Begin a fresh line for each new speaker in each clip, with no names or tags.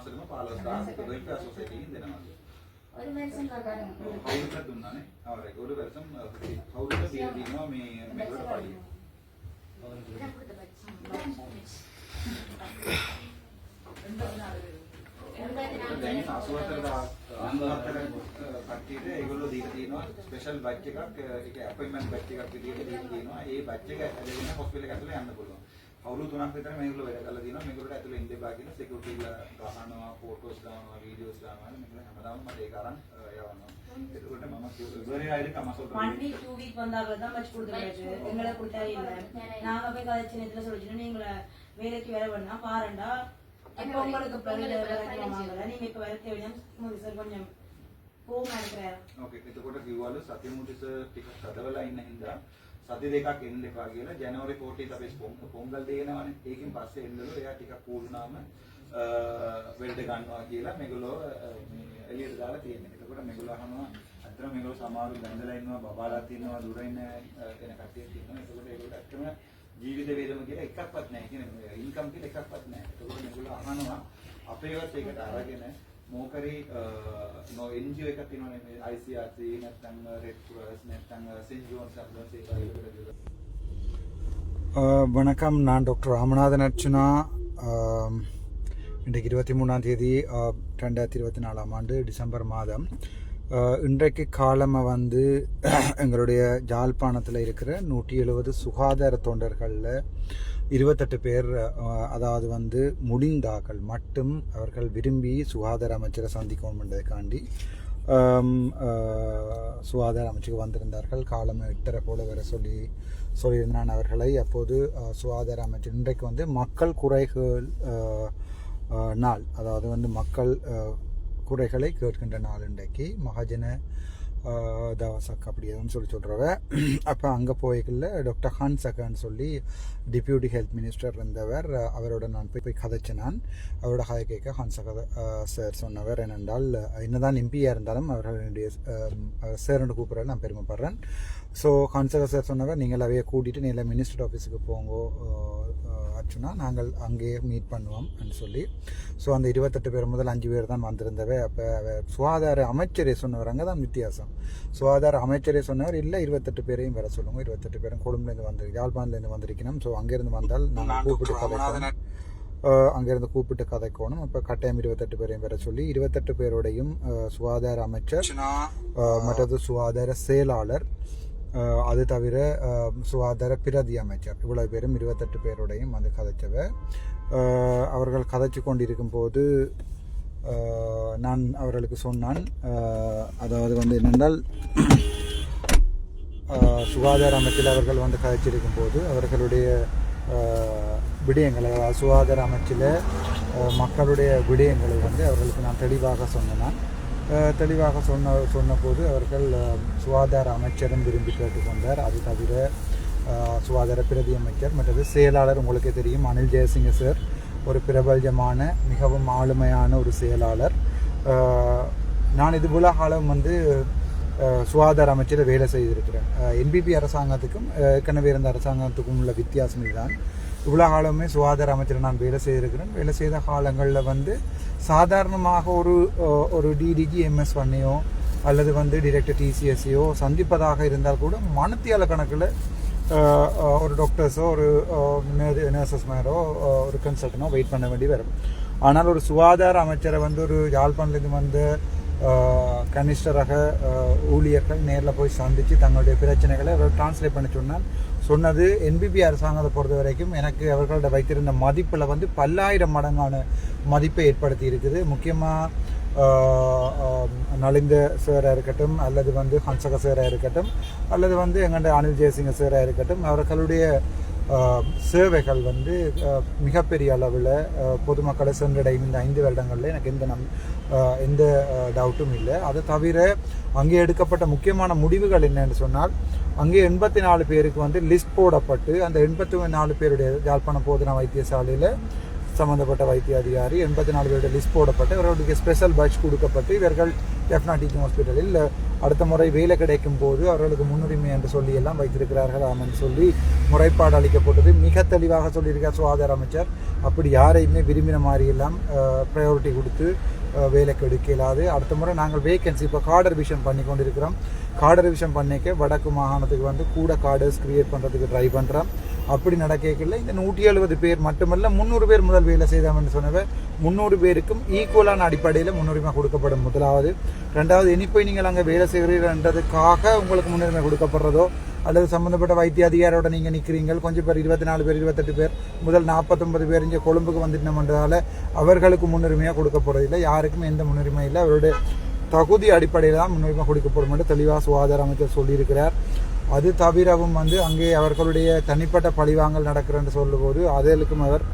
මාසෙකම 15000 රුපියල් සොසයිටියෙන් දෙනවා.
ஒரு வருஷம் கட்டணும்.
கவுலுக்கு දුන්නානේ. ආරේ ஒரு வருஷம் கவுலுக்கு බිල් දෙනවා මේ මේකට පරිදි. දැන් 84000 කට්ටියට ඒගොල්ලෝ දීලා තියෙනවා ස්පෙෂල් බැච් එකක් ඒක අපොයින්ට්මන්ට් බැච් එකක් විදිහට දීලා තියෙනවා. ඒ බැච් එක ඇදගෙන හොස්පිටල් එකට යන්න පුළුවන්. ಅವರು ತುನಾಕ್ ಇದ್ರೆ ಮಿಗುಲು వెరకಲ್ಲ ದಿನ ಮಿಗುಲು ಅತಲ ಹಿಂದೆ ಬಾಗಿನ ಸೆಕ್ಯೂರಿಟಿ ಇಲ್ಲ ಗಾಹನ ಫೋಟೋಸ್ ಗಾಹನ ವಿಡಿಯೋಸ್ ಗಾಹನ ಮಿಗುಲು ಹಮದಾಮ್ ಮತ್ತೆ ಕಾರಣ ಯಾವನು ಎದುರುಗಡೆ ಮಾಮ ಬೇರೆ ಆಯಿರಿ ಕಮ ಸ್ವಲ್ಪ
ಒನ್ ವೀಕ್ ಟೂ வீக் வந்தாங்க தான் மச்சு கொடுத்துருக்காரு எங்களை கொடுத்தா இல்ல நாங்க போய் கதைச்சு நேத்துல சொல்லிச்சுன்னு எங்களை வேலைக்கு வேலை பண்ணா பாருண்டா இப்ப உங்களுக்கு பிறகு நீங்க இப்ப வேலை தேவையான சார் கொஞ்சம் கோமா இருக்கிறாரு
ஓகே இது கூட ரிவாலு சத்யமூர்த்தி சார் கதவெல்லாம் இன்னும் இருந்தா සති දෙකක් එන්න එපා කියලා ජනවාරි 14th අපි පොංගල් දේනවනේ ඒකෙන් පස්සේ එන්නලු එයා ටිකක් කූල් වුණාම වෙල්ඩ ගන්නවා කියලා මේගොල්ලෝ අ, මේ එළියට දාලා තියෙනවා. එතකොට මේගොල්ලෝ අහනවා අතන මේගොල්ලෝ සමහරු බැඳලා ඉන්නවා බබාලා තියෙනවා දුර ඉන්න අ, වෙන කට්ටිය තියෙනවා. එතකොට ඒගොල්ලෝ ඇත්තම ජීවිත වේදම කියලා එකක්වත් නැහැ කියන්නේ ඉන්කම් කියලා එකක්වත් නැහැ. එතකොට මේගොල්ලෝ අහනවා අපේවත් ඒකට අරගෙන මොකරි නෝ එන්ජියෝ එකක් තියෙනවනේ මේ ICRC නැත්නම් රෙඩ් ක්‍රෝස් නැත්නම් සෙන්ට් ජෝන්ස් අම්බුලන්ස් ඒ වගේ
அஹ் வணக்கம் நான் டாக்டர் ராமநாதன் அர்ச்சுனா ஆம், இன்றைக்கு இருபத்தி மூணாம் தேதி அஹ், ரெண்டாயிரத்தி இருபத்தி நாலாம் ஆண்டு டிசம்பர் மாதம் அஹ், இன்றைக்கு காலமாக வந்து எங்களுடைய ஜாழ்ப்பாணத்தில் இருக்கிற நூற்றி எழுபது சுகாதார தொண்டர்களில் இருபத்தெட்டு பேர் அதாவது வந்து முடிந்தாக்கள் மட்டும் அவர்கள் விரும்பி சுகாதார அமைச்சரை சந்திக்கணும் என்றதுக்காண்டி சுகாதார அமைச்சுக்கு வந்திருந்தார்கள். காலம் எட்டரை போல வர சொல்லி சொல்லியிருந்தான் அவர்களை. அப்போது சுகாதார அமைச்சர் இன்றைக்கு வந்து மக்கள் குறைகள் நாள் அதாவது வந்து மக்கள் குறைகளை கேட்கின்ற நாள் இன்றைக்கு. மகாஜன அஹ், தவசக் அப்படி எதுவும் சொல்லி சொல்கிறவ அப்போ அங்கே போய்க்கல டாக்டர் ஹான் சகான்னு சொல்லி டிப்யூட்டி ஹெல்த் மினிஸ்டர் இருந்தவர். அவரோட நான் போய் போய் கதைச்சேன் நான். அவரோட ஹாய் கேட்க ஹான்சக சார் சொன்னவர். என்னென்றால் என்னதான் எம்பியாக இருந்தாலும் அவர்களுடைய சார்னு கூப்பிட்றத நான் பெருமைப்படுறேன். ஸோ ஹான்சக சார் சொன்னவர் நீங்கள் அவையை கூட்டிகிட்டு நீங்கள மினிஸ்டர் ஆஃபீஸுக்கு போங்கோ ஆச்சுன்னா அர்ச்சுனா. நாங்கள் அங்கேயே மீட் பண்ணுவோம் சொல்லி. ஸோ அந்த இருபத்தெட்டு பேர் முதல் அஞ்சு பேர் தான் வந்திருந்தவை அப்போ சுகாதார அமைச்சரே சொன்னவர். அங்கே தான் வித்தியாசம். சுகாதார அமைச்சரே சொன்னவர் இல்லை இருபத்தெட்டு பேரையும் வர சொல்லுங்க. இருபத்தெட்டு பேரும் கொழும்புலேருந்து வந்து யாழ்ப்பாணத்துலேருந்து வந்திருக்கணும். ஸோ அங்கேருந்து வந்தால் நாங்கள் கூப்பிட்டு கதைக்கணும். அங்கேருந்து கூப்பிட்டு கதைக்கணும். அப்போ கட்டாயம் இருபத்தெட்டு பேரையும் வர சொல்லி இருபத்தெட்டு பேரோடையும் சுகாதார அமைச்சர் மற்றது சுகாதார செயலாளர் அது தவிர சுகாதார பிரதி அமைச்சர். இவ்வளவு பேரும் இருபத்தெட்டு பேரோடையும் வந்து கதைச்சவ அவர்கள் கதைச்சு கொண்டிருக்கும் போது நான் அவர்களுக்கு சொன்னான். அதாவது வந்து என்னென்றால் சுகாதார அமைச்சில் அவர்கள் வந்து கதைச்சிருக்கும் போது அவர்களுடைய விடயங்களை அதாவது சுகாதார அமைச்சில் மக்களுடைய விடயங்களை வந்து அவர்களுக்கு நான் தெளிவாக சொன்னேன். தெளிவாக சொன்ன சொன்னபோது அவர்கள் சுகாதார அமைச்சரும் விரும்பி கேட்டுக்கொண்டார். அது தவிர சுகாதார பிரதி அமைச்சர் மற்றது செயலாளர் உங்களுக்கே தெரியும் அனில் ஜெயசிங்க சார். ஒரு பிரபல்யமான மிகவும் ஆளுமையான ஒரு செயலாளர். நான் இது போல காலம் வந்து சுகாதார அமைச்சில் வேலை செய்திருக்கிறேன். என்பிபி அரசாங்கத்துக்கும் ஏற்கனவே இருந்த அரசாங்கத்துக்கும் உள்ள வித்தியாசம் இதுதான். இவ்வளோ காலமே சுகாதார அமைச்சர் நான் வேலை செய்திருக்கிறேன். வேலை செய்த காலங்களில் வந்து சாதாரணமாக ஒரு ஒரு டிடிஜி எம்எஸ் பண்ணையோ அல்லது வந்து டிரெக்டர் டிசிஎஸ்சியோ சந்திப்பதாக இருந்தால் கூட மனத்தியால கணக்கில் ஒரு டாக்டர்ஸோ ஒரு நர்சஸ் மேரோ ஒரு கன்சல்டனோ வெயிட் பண்ண வேண்டி வரும். ஆனால் ஒரு சுகாதார அமைச்சரை வந்து ஒரு யாழ்ப்பாணத்துலேருந்து வந்து கனிஷ்டராக ஊழியர்கள் நேரில் போய் சந்தித்து தங்களுடைய பிரச்சனைகளை அவர் டிரான்ஸ்லேட் பண்ணி சொன்னால் சொன்னது என்பிபி அரசாங்கத்தை பொறுத்த வரைக்கும் எனக்கு அவர்களோட வைத்திருந்த மதிப்பில் வந்து பல்லாயிரம் மடங்கான மதிப்பை ஏற்படுத்தி இருக்குது. முக்கியமாக நலிந்த சேராக இருக்கட்டும் அல்லது வந்து ஹன்சக சேராக இருக்கட்டும் அல்லது வந்து எங்கள்கிட்ட அனில் ஜெயசிங்க சேராக இருக்கட்டும் அவர்களுடைய சேவைகள் வந்து மிகப்பெரிய அளவில் பொதுமக்களை சென்றடையும் இந்த ஐந்து வருடங்களில் எனக்கு எந்த நம் எந்த டவுட்டும் இல்லை. அதை தவிர அங்கே எடுக்கப்பட்ட முக்கியமான முடிவுகள் என்னன்னு சொன்னால் அங்கே எண்பத்தி நாலு பேருக்கு வந்து லிஸ்ட் போடப்பட்டு அந்த எண்பத்தி நாலு பேருடைய யாழ்ப்பாணம் போதனா வைத்தியசாலையில் சம்பந்தப்பட்ட வைத்திய அதிகாரி எண்பத்தி நாலு பேருடைய லிஸ்ட் போடப்பட்டு இவர்களுக்கு ஸ்பெஷல் பட்ஜ் கொடுக்கப்பட்டு இவர்கள் எஃப்னா டீச்சிங் ஹாஸ்பிட்டலில் அடுத்த முறை வேலை கிடைக்கும் போது அவர்களுக்கு முன்னுரிமை என்று சொல்லி எல்லாம் வைத்திருக்கிறார்கள். ஆமன் சொல்லி முறைப்பாடு அளிக்கப்பட்டது. மிக தெளிவாக சொல்லியிருக்கார் சுகாதார அமைச்சர். அப்படி யாரையுமே விரும்பின மாதிரி எல்லாம் ப்ரையாரிட்டி கொடுத்து வேலை வேலைக்கு எடுக்க அடுத்த முறை நாங்கள் வேகன்சி இப்போ கார்டர் விஷன் பண்ணி கொண்டிருக்கிறோம். கார்டர் விஷன் பண்ணிக்க வடக்கு மாகாணத்துக்கு வந்து கூட கார்டர்ஸ் கிரியேட் பண்ணுறதுக்கு ட்ரை பண்ணுறோம் அப்படி நடக்கல இந்த நூற்றி எழுபது பேர் மட்டுமல்ல முந்நூறு பேர் முதல் வேலை செய்தாமன்னு சொன்னவ முந்நூறு பேருக்கும் ஈக்குவலான அடிப்படையில் முன்னுரிமை கொடுக்கப்படும். முதலாவது. ரெண்டாவது இனி போய் நீங்கள் அங்கே வேலை செய்கிறீர்கள்ன்றதுக்காக உங்களுக்கு முன்னுரிமை கொடுக்கப்படுறதோ அல்லது சம்மந்தப்பட்ட வைத்திய அதிகாரோட நீங்கள் நிற்கிறீங்க கொஞ்சம் பேர் இருபத்தி நாலு பேர் இருபத்தெட்டு பேர் முதல் நாற்பத்தொன்பது பேர் இங்கே கொழும்புக்கு வந்துட்டோம்ன்றதால அவர்களுக்கு முன்னுரிமையாக கொடுக்கப்படுறதில்லை. யாருக்கும் எந்த முன்னுரிமை இல்லை. அவருடைய தகுதி அடிப்படையில் தான் முன்னுரிமை கொடுக்கப்படும் என்று தெளிவாக சுகாதார அமைச்சர் சொல்லியிருக்கிறார். அது தவிரவும் வந்து அங்கே அவர்களுடைய தனிப்பட்ட பழிவாங்கல் நடக்கிறன்னு சொல்லும்போது அதற்கும் அவர்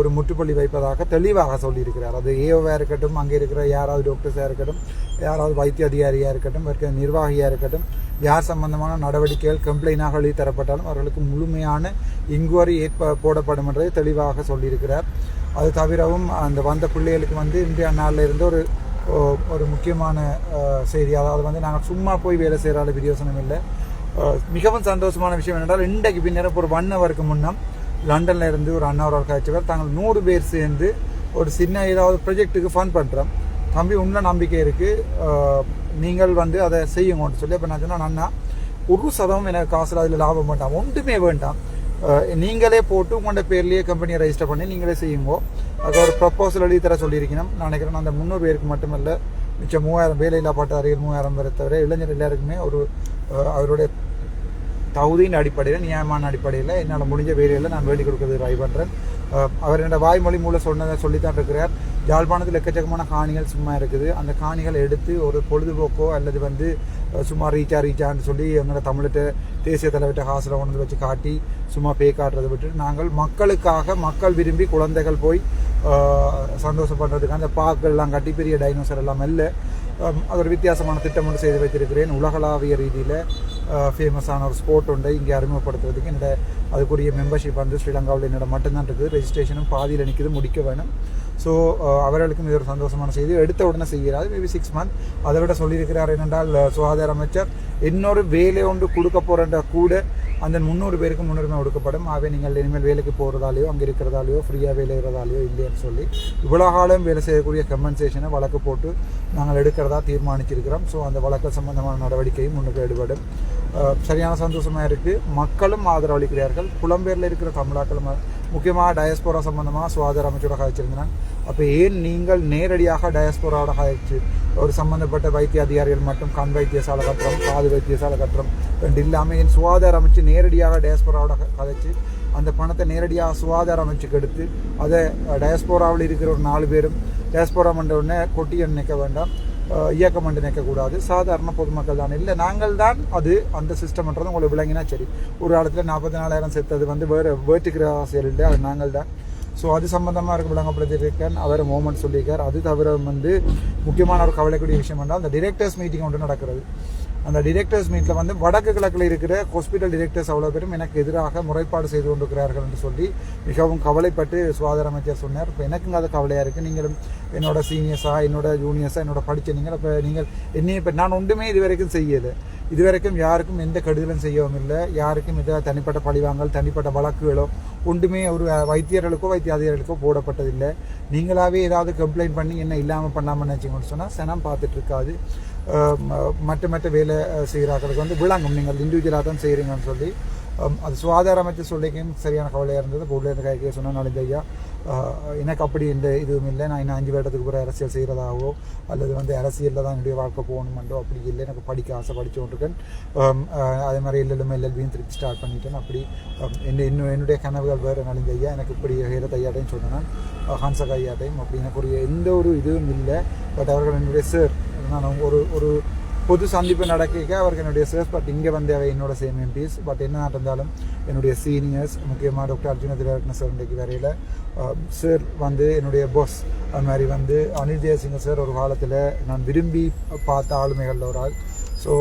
ஒரு முற்றுப்புள்ளி வைப்பதாக தெளிவாக சொல்லியிருக்கிறார். அது ஏஓவாக இருக்கட்டும் அங்கே இருக்கிற யாராவது டாக்டர்ஸாக இருக்கட்டும் யாராவது வைத்திய அதிகாரியாக இருக்கட்டும் இருக்கிற நிர்வாகியாக இருக்கட்டும் யார் சம்பந்தமான நடவடிக்கைகள் கம்ப்ளைண்டாக எழுதி தரப்பட்டாலும் அவர்களுக்கு முழுமையான இன்குவரி ஏற்ப போடப்படும் என்றதை தெளிவாக சொல்லியிருக்கிறார். அது தவிரவும் அந்த வந்த பிள்ளைகளுக்கு வந்து இன்றைய நாளில் இருந்து ஒரு ஒரு முக்கியமான செய்தி. அதாவது வந்து நாங்கள் சும்மா போய் வேலை செய்கிற பிரயோசனம் இல்லை. மிகவும் சந்தோஷமான விஷயம் என்னென்றால் இன்றைக்கு பின்னரும் ஒரு ஒன் ஹவருக்கு முன்னம் லண்டனில் இருந்து ஒரு அன்னவர் காய்ச்சவர் தாங்கள் நூறு பேர் சேர்ந்து ஒரு சின்ன ஏதாவது ப்ரொஜெக்ட்டுக்கு ஃபண்ட் பண்ணுறோம் தம்பி உள்ள நம்பிக்கை இருக்குது நீங்கள் வந்து அதை செய்யுங்கன்னு சொல்லி அப்போ நான் சொன்னேன் அண்ணா ஒரு சதவம் எனக்கு காசில் அதில் லாபம் வேண்டாம் ஒன்றுமே வேண்டாம். நீங்களே போட்டு உங்களோட பேர்லேயே கம்பெனியை ரெஜிஸ்டர் பண்ணி நீங்களே செய்யுங்கோ. அது ஒரு ப்ரப்போசல் எழுதி தர சொல்லியிருக்கணும். நான் நினைக்கிறேன் அந்த முந்நூறு பேருக்கு மட்டுமல்ல மிச்சம் மூவாயிரம் வேலையில்லா பட்டாரிகள் மூவாயிரம் பேரை தவிர இளைஞர் எல்லாருக்குமே ஒரு அவருடைய தகுதியின் அடிப்படையில் நியாயமான அடிப்படையில் என்னால் முடிஞ்ச வேலையில் நான் வேண்டிக் கொடுக்கறது ட்ரை பண்ணுறேன் அவர் என்னோட வாய்மொழி மூலம் சொன்னதை சொல்லித்தான் இருக்கிறார். யாழ்ப்பாணத்தில் எக்கச்சக்கமான காணிகள் சும்மா இருக்குது. அந்த காணிகளை எடுத்து ஒரு பொழுதுபோக்கோ அல்லது வந்து சும்மா ரீச்சா ரீச்சான்னு சொல்லி எங்களோட தமிழ்கிட்ட தேசிய தலைவர்கிட்ட ஹாசில் கொண்டு வச்சு காட்டி சும்மா பே காட்டுறதை விட்டு நாங்கள் மக்களுக்காக மக்கள் விரும்பி குழந்தைகள் போய் சந்தோஷப்படுறதுக்கு அந்த பாக்கெல்லாம் கட்டி பெரிய டைனோசர் எல்லாம் இல்லை அது ஒரு வித்தியாசமான திட்டம் ஒன்று செய்து வைத்திருக்கிறேன். உலகளாவிய ரீதியில் ஃபேமஸான ஒரு ஸ்போர்ட் ஒன்றை இங்கே அறிமுகப்படுத்துறதுக்கு என்னோட அதுக்குரிய மெம்பர்ஷிப் வந்து ஸ்ரீலங்காவில் என்னோட மட்டும்தான் இருக்குது ரெஜிஸ்ட்ரேஷனும் பாதியில் நிற்கிது முடிக்க வேணும். ஸோ அவர்களுக்கும் இது ஒரு சந்தோஷமான செய்தி. எடுத்த உடனே செய்கிறார். மேபி சிக்ஸ் மந்த் அதை விட சொல்லியிருக்கிறார் என்னென்றால் சுகாதார அமைச்சர் இன்னொரு வேலை ஒன்று கொடுக்க போகிறன்ற கூட அந்த முந்நூறு பேருக்கு முன்னுரிமை கொடுக்கப்படும் ஆகவே நீங்கள் இனிமேல் வேலைக்கு போகிறதாலையோ அங்கே இருக்கிறதாலையோ ஃப்ரீயாக வேலை இருக்கிறதாலையோ இல்லைன்னு சொல்லி இவ்வளோ காலம் வேலை செய்யக்கூடிய கம்பன்சேஷனை வழக்கு போட்டு நாங்கள் எடுக்கிறதா தீர்மானிச்சிருக்கிறோம். ஸோ அந்த வழக்கு சம்பந்தமான நடவடிக்கையும் முன்னுக்கு எடுபடும். சரியான சந்தோஷமாக இருக்குது மக்களும் ஆதரவளிக்கிறார்கள். புலம்பெயரில் இருக்கிற தமிழாக்களும் முக்கியமாக டயஸ்போரா சம்பந்தமாக சுகாதார அமைச்சரோட கதைச்சிருந்தேன். அப்போ ஏன் நீங்கள் நேரடியாக டயஸ்போராவோட காய்ச்சி ஒரு சம்பந்தப்பட்ட வைத்திய அதிகாரிகள் மட்டும் கண் வைத்தியசாலை கட்டுறோம் காது வைத்தியசாலை கட்டுறோம் ரெண்டு இல்லாமல் என் சுகாதார அமைச்சு நேரடியாக டயஸ்போராவோட கதைச்சு அந்த பணத்தை நேரடியாக சுகாதார அமைச்சுக்கு எடுத்து அதை டயஸ்போராவில் இருக்கிற ஒரு நாலு பேரும் டயஸ்போரா பண்ணுற உடனே கொட்டி நிற்க வேண்டாம். இயக்கம் என்று நிற்கக்கூடாது. சாதாரண பொதுமக்கள் தான். இல்லை நாங்கள் தான் அது அந்த சிஸ்டம்ன்றது உங்களுக்கு விளங்கினா சரி. ஒரு காலத்தில் நாற்பத்தி நாலாயிரம் செத்தது வந்து வேறு வேட்டுக்கிற ஆசையில் இல்லை. அது நாங்கள் தான். ஸோ அது சம்மந்தமாக இருக்க விளங்கப்படுத்திருக்கேன் அவர் மூமெண்ட் சொல்லியிருக்கார். அது தவிர வந்து முக்கியமான ஒரு கவலைக்கூடிய விஷயம் என்றால் அந்த டிரெக்டர்ஸ் மீட்டிங் ஒன்று நடக்கிறது. அந்த டிரெக்டர்ஸ் மீட்டில் வந்து வடக்கு கிழக்கில் இருக்கிற ஹாஸ்பிட்டல் டிரெக்டர்ஸ் அவ்வளோ பேரும் எனக்கு எதிராக முறைப்பாடு செய்து கொண்டிருக்கிறார்கள் என்று சொல்லி மிகவும் கவலைப்பட்டு சுகாதார அமைச்சர் சொன்னார். இப்போ எனக்கும் அது கவலையாக இருக்குது நீங்களும் என்னோட சீனியர்ஸாக என்னோட ஜூனியர்ஸாக என்னோட படித்த நீங்கள் இப்போ நீங்கள் என்னையும் இப்போ நான் ஒன்றுமே இது வரைக்கும் செய்யலை. இது வரைக்கும் யாருக்கும் எந்த கெடுதலும் செய்யவும் இல்லை. யாருக்கும் இதை தனிப்பட்ட பழிவாங்கல் தனிப்பட்ட வழக்குகளோ ஒன்றுமே ஒரு வைத்தியர்களுக்கோ வைத்தியாதிகளுக்கோ போடப்பட்டதில்லை. நீங்களாவே ஏதாவது கம்ப்ளைண்ட் பண்ணி என்ன இல்லாமல் பண்ணாமல் நினச்சிங்கன்னு சொன்னால் சனம் பார்த்துட்டு இருக்காது. ம- மற்ற மற்ற வேலை செய்கிறார்களுக்கு வந்து விளங்கும். நீங்கள் இண்டிவிஜுவலாக தான் செய்கிறீங்கன்னு சொல்லி அது சுகாதார அமைச்சர் சொல்லிக்கும் சரியான கவலையாக இருந்தது. இப்போ உள்ள இருந்து கைக்கு சொன்னால் நாலஞ்சு ஐயா. எனக்கு அப்படி இந்த இதுவும் இல்லை. நான் இன்னும் அஞ்சு வருடத்துக்கு பிறகு அரசியல் செய்கிறதாகவோ அல்லது வந்து அரசியலில் தான் என்னுடைய வாழ்க்கை போகணுமெண்டோ அப்படி இல்லை. எனக்கு படிக்க ஆசை படித்தோன்றிருக்கேன் அதே மாதிரி எல்எல்எம் எல்எல்பியும் திருப்பி ஸ்டார்ட் பண்ணிட்டேன். அப்படி என்ன இன்னும் என்னுடைய கனவுகள் வேறு நலிஞ்ச ஐயா. எனக்கு இப்படி ஹேரத் ஐயாட்டையும் சொன்னேன் ஹன்சக் ஐயாட்டையும் அப்படி எனக்கு ஒரு எந்த ஒரு இதுவும் இல்லை. பட் அவர்கள் என்னுடைய சார் நான் ஒரு ஒரு பொது சந்திப்பு நடக்க அவருக்கு என்னுடைய சேர்ஸ் பட் இங்கே வந்து அவை என்னோட சேம் எம்பிஸ் பட் என்ன நடந்தாலும் என்னுடைய சீனியர்ஸ் முக்கியமாக டாக்டர் அர்ஜுன திரட்ன சார் இன்றைக்கு வரையில் சார் uh, வந்து என்னுடைய பாஸ் அது மாதிரி வந்து அனில் ஜெயசிங்க சார் ஒரு காலத்தில் நான் விரும்பி பார்த்த ஆளுமைகளில் ஒரு ஆள். ஸோ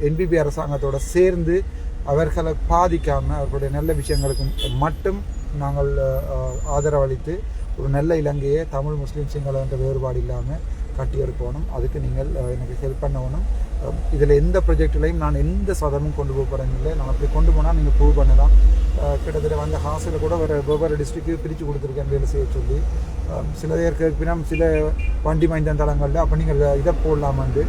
என்பிபி um, அரசாங்கத்தோடு சேர்ந்து அவர்களை பாதிக்காமல் அவர்களுடைய நல்ல விஷயங்களுக்கு மட்டும் நாங்கள் uh, ஆதரவளித்து ஒரு நல்ல இலங்கையை தமிழ் முஸ்லீம் சிங்கள என்ற வேறுபாடு இல்லாமல் கட்டியெடுக்கணும். அதுக்கு நீங்கள் எனக்கு ஹெல்ப் பண்ணணும். இதில் எந்த ப்ரொஜெக்ட்லையும் நான் எந்த சதமும் கொண்டு போக போகிறேன் இல்லை. நான் அப்படி கொண்டு போனால் நீங்கள் ப்ரூவ் பண்ணலாம். கிட்டத்தட்ட வந்த ஹாஸ்டலில் கூட வேறு வெவ்வேறு டிஸ்ட்ரிக்ட்டு பிரித்து கொடுத்துருக்கேன் வேலை செய்ய சொல்லி. சில பேர் கேட்பினா சில வண்டி மைந்தன் தளங்களில் அப்போ நீங்கள் இதை போடலாமாண்டு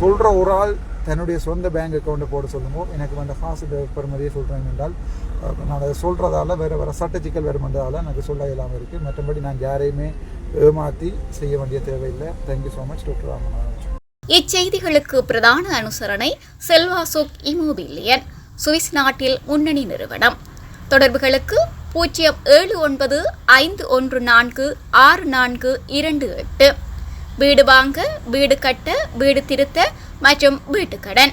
சொல்கிற ஒரு ஆள் தன்னுடைய சொந்த பேங்க் அக்கௌண்ட்டை போட சொல்லுங்க. எனக்கு வந்து காசு பெறுமதியை சொல்கிறேன் என்றால் நான் அதை சொல்கிறதால வேறு வேறு சட்ட சிக்கல் வருமென்றதால எனக்கு சொல்ல இல்லாமல் இருக்குது மற்றபடி நான் யாரையுமே ஏமாற்றி செய்ய வேண்டிய தேவையில்லை. Thank you so much doctor Ramanathan.
இச்செய்திகளுக்கு பிரதான அனுசரணை செல்வாசோக் இமோபிலியன் சுவிஸ் நாட்டில் முன்னணி நிறுவனம். தொடர்புகளுக்கு பூஜ்ஜியம் ஏழு ஒன்பது ஐந்து ஒன்று நான்கு ஆறு நான்கு இரண்டு எட்டு. வீடு வாங்க வீடு கட்ட வீடு திருத்த மற்றும் வீட்டுக்கடன்.